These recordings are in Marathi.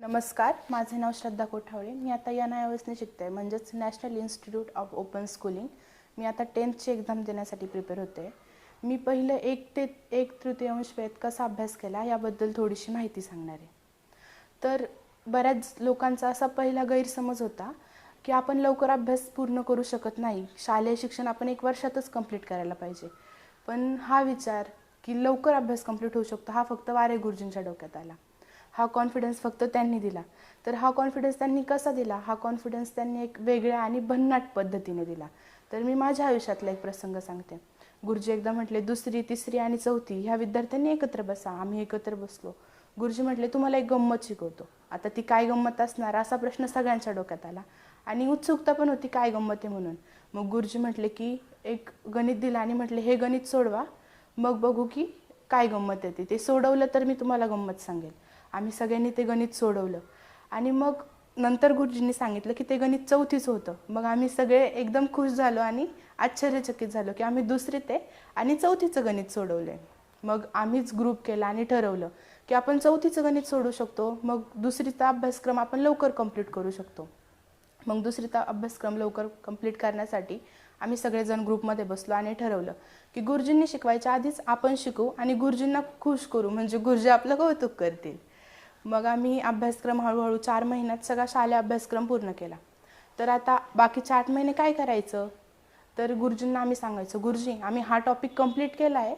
नमस्कार माझे नाव श्रद्धा कोठावळे. मी आता या नायावसने शिकते आहे म्हणजेच national institute of open schooling मी आता टेन्थची एक्झाम देण्यासाठी प्रिपेअर होते मी पहिलं एक ते एक तृतीयांश वेळेत कसा अभ्यास केला याबद्दल थोडीशी माहिती सांगणार आहे. तर बऱ्याच लोकांचा असा पहिला गैरसमज होता की आपण लवकर अभ्यास पूर्ण करू शकत नाही. शालेय शिक्षण आपण एक वर्षातच कंप्लीट करायला पाहिजे. पण हा विचार की लवकर अभ्यास कंप्लीट होऊ शकतो हा फक्त वारे गुरुजींच्या डोक्यात आला. हा कॉन्फिडन्स फक्त त्यांनी दिला. तर हा कॉन्फिडन्स त्यांनी कसा दिला? हा कॉन्फिडन्स त्यांनी एक वेगळ्या आणि भन्नाट पद्धतीने दिला. तर मी माझ्या आयुष्यातला एक प्रसंग सांगते. गुरुजी एकदा म्हटले दुसरी तिसरी आणि चौथी ह्या विद्यार्थ्यांनी एकत्र बसा आम्ही एकत्र बसलो. गुरुजी म्हटले तुम्हाला एक गंमत शिकवतो. आता ती काय गंमत असणार? असा प्रश्न सगळ्यांच्या डोक्यात आला. आणि उत्सुकता पण होती काय गंमत आहे म्हणून? मग गुरुजी म्हटले की एक गणित दिलं आणि म्हटले हे गणित सोडवा. मग बघू की काय गंमत येते ते सोडवलं तर मी तुम्हाला गंमत सांगेल. आम्ही सगळ्यांनी ते गणित सोडवलं. आणि मग नंतर गुरुजींनी सांगितलं की ते गणित चौथीच होतं. मग आम्ही सगळे एकदम खुश झालो आणि आश्चर्यचकित झालो की आम्ही दुसरी ते आणि चौथीचं गणित सोडवलं. मग आम्हीच ग्रुप केला आणि ठरवलं की आपण चौथीचं गणित सोडू शकतो. मग दुसरीचा अभ्यासक्रम आपण लवकर कंप्लीट करू शकतो. मग दुसरीचा अभ्यासक्रम लवकर कंप्लीट करण्यासाठी आम्ही सगळेजण ग्रुपमध्ये बसलो आणि ठरवलं की गुरुजींनी शिकवायच्या आधीच आपण शिकू आणि गुरुजींना खुश करू. म्हणजे गुरुजी आपलं कौतुक करतील. मग आम्ही अभ्यासक्रम हळूहळू चार महिन्यात सगळा शालेय अभ्यासक्रम पूर्ण केला. तर आता बाकीचे आठ महिने काय करायचं? तर गुरुजींना आम्ही सांगायचो गुरुजी आम्ही हा टॉपिक कंप्लीट केला आहे.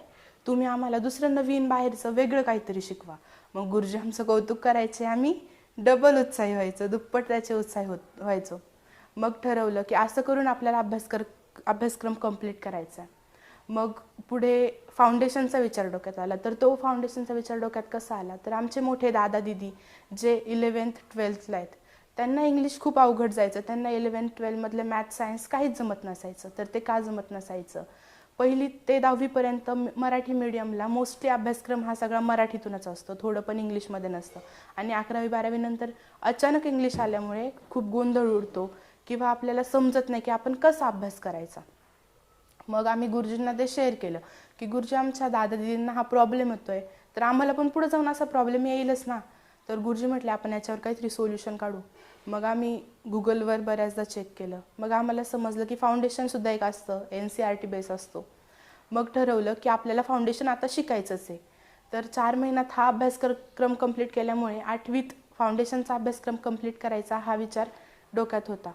तुम्ही आम्हाला दुसरं नवीन बाहेरचं वेगळं काहीतरी शिकवा. मग गुरुजी आमचं कौतुक करायचे आम्ही डबल उत्साही व्हायचं दुप्पट त्याचे उत्साही होत व्हायचो. मग ठरवलं की असं करून आपल्याला अभ्यास कर अभ्यासक्रम कंप्लीट करायचा आहे. मग पुढे फाउंडेशनचा विचार डोक्यात आला. तर तो फाउंडेशनचा विचार डोक्यात कसा आला? तर आमचे मोठे दादा दिदी जे इलेवन्थ ट्वेल्थला आहेत त्यांना इंग्लिश खूप अवघड जायचं. त्यांना इलेवन्थ ट्वेल्थमधलं मॅथ सायन्स काहीच जमत नसायचं. तर ते का जमत नसायचं? पहिली ते दहावीपर्यंत मराठी मीडियमला मोस्टली अभ्यासक्रम हा सगळा मराठीतूनच असतो. थोडं पण इंग्लिशमध्ये नसतं. आणि अकरावी बारावीनंतर अचानक इंग्लिश आल्यामुळे खूप गोंधळ उडतो किंवा आपल्याला समजत नाही की आपण कसा अभ्यास करायचा. मग आम्ही गुरुजींना ते शेअर केलं की गुरुजी आमच्या दादा दिदींना हा प्रॉब्लेम येतोय. तर आम्हाला पण पुढे जाऊन असा प्रॉब्लेम येईलच ना. तर गुरुजी म्हटले आपण याच्यावर काहीतरी सोल्युशन काढू. मग आम्ही गुगलवर बऱ्याचदा चेक केलं. मग आम्हाला समजलं की फाउंडेशनसुद्धा एक असतं N C R T base असतो. मग ठरवलं की आपल्याला फाउंडेशन आता शिकायचंच आहे. तर चार महिन्यात हा अभ्यासक्रम कंप्लीट केल्यामुळे आठवीत फाउंडेशनचा अभ्यासक्रम कंप्लीट करायचा हा विचार डोक्यात होता.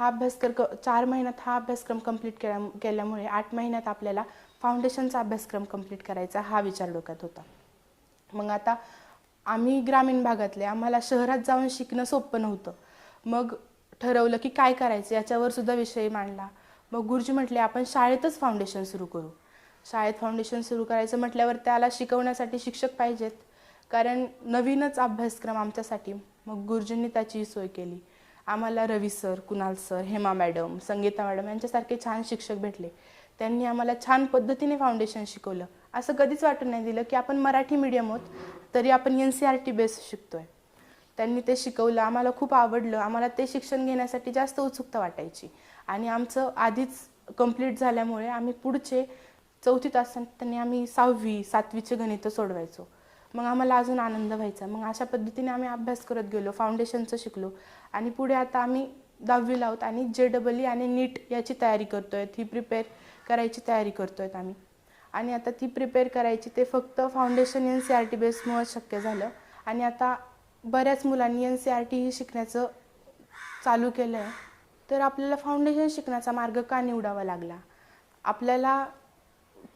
हा अभ्यासक्रम चार महिन्यात हा अभ्यासक्रम कंप्लीट केल्या केल्यामुळे आठ महिन्यात आपल्याला फाउंडेशनचा अभ्यासक्रम कंप्लीट करायचा हा विचार डोक्यात होता. मग आता आम्ही ग्रामीण भागातले आम्हाला शहरात जाऊन शिकणं सोपं नव्हतं. मग ठरवलं की काय करायचं याच्यावर सुद्धा विषय मांडला. मग गुरुजी म्हटले आपण शाळेतच फाउंडेशन सुरू करू. शाळेत फाउंडेशन सुरू करायचं म्हटल्यावर त्याला शिकवण्यासाठी शिक्षक पाहिजेत. कारण नवीनच अभ्यासक्रम आमच्यासाठी मग गुरुजींनी त्याची सोय केली. आम्हाला Ravi sir Kunal sir Hema madam Sangeeta madam यांच्यासारखे छान शिक्षक भेटले. त्यांनी आम्हाला छान पद्धतीने फाउंडेशन शिकवलं. असं कधीच वाटून नाही दिलं की आपण मराठी मीडियम होत तरी आपण N C R T base शिकतोय. त्यांनी ते शिकवलं आम्हाला खूप आवडलं. आम्हाला ते शिक्षण घेण्यासाठी जास्त उत्सुकता वाटायची. आणि आमचं आधीच कंप्लीट झाल्यामुळे आम्ही पुढचे चौथीत असताना त्यांनी आम्ही सहावी सातवीचे गणितं सोडवायचो. मग आम्हाला अजून आनंद व्हायचा. मग अशा पद्धतीने आम्ही अभ्यास करत गेलो फाउंडेशनचं शिकलो. आणि पुढे आता आम्ही दहावीला आहोत आणि जे डबल ई आणि नीट याची तयारी करतो आहे ही प्रिपेअर करायची तयारी करतो आहेत आम्ही. आणि आता ती प्रिपेअर करायची ते फक्त foundation N C R T बेसमुळं शक्य झालं. आणि आता बऱ्याच मुलांनी एन सी आर टी ही शिकण्याचं चालू केलं आहे तर आपल्याला फाउंडेशन शिकण्याचा मार्ग का निवडावा लागला? आपल्याला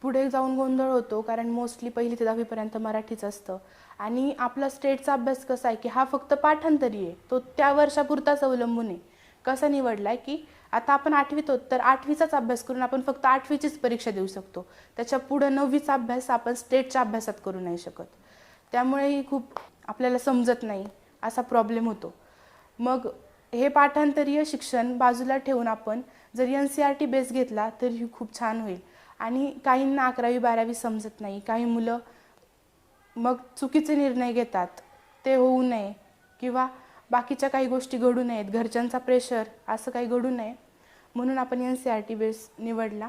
पुढे जाऊन गोंधळ होतो कारण मोस्टली पहिली ते दहावीपर्यंत मराठीच असतं. आणि आपला स्टेटचा अभ्यास कसा आहे की हा फक्त पाठांतरी आहे तो त्या वर्षापुरताच अवलंबून आहे. कसा निवडला आहे की आता आपण आठवीत आहोत तर आठवीचाच अभ्यास करून आपण फक्त आठवीचीच परीक्षा देऊ शकतो. त्याच्या पुढं नववीचा अभ्यास आपण स्टेटच्या अभ्यासात करू नाही शकत. त्यामुळेही खूप आपल्याला समजत नाही असा प्रॉब्लेम होतो. मग हे पाठांतरीय शिक्षण बाजूला ठेवून आपण जर N C R T base घेतला तरीही खूप छान होईल. आणि काहींना अकरावी बारावी समजत नाही. काही मुलं मग चुकीचे निर्णय घेतात. ते होऊ नये. किंवा बाकीच्या काही गोष्टी घडू नयेत. घरच्यांचा प्रेशर असं काही घडू नये. म्हणून आपण N C R T base निवडला.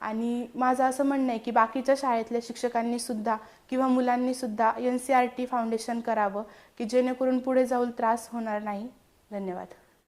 आणि माझं असं म्हणणं आहे की बाकीच्या शाळेतल्या शिक्षकांनी सुद्धा किंवा मुलांनी सुद्धा N C R T foundation करावं की जेणेकरून पुढे जाऊन त्रास होणार नाही. धन्यवाद.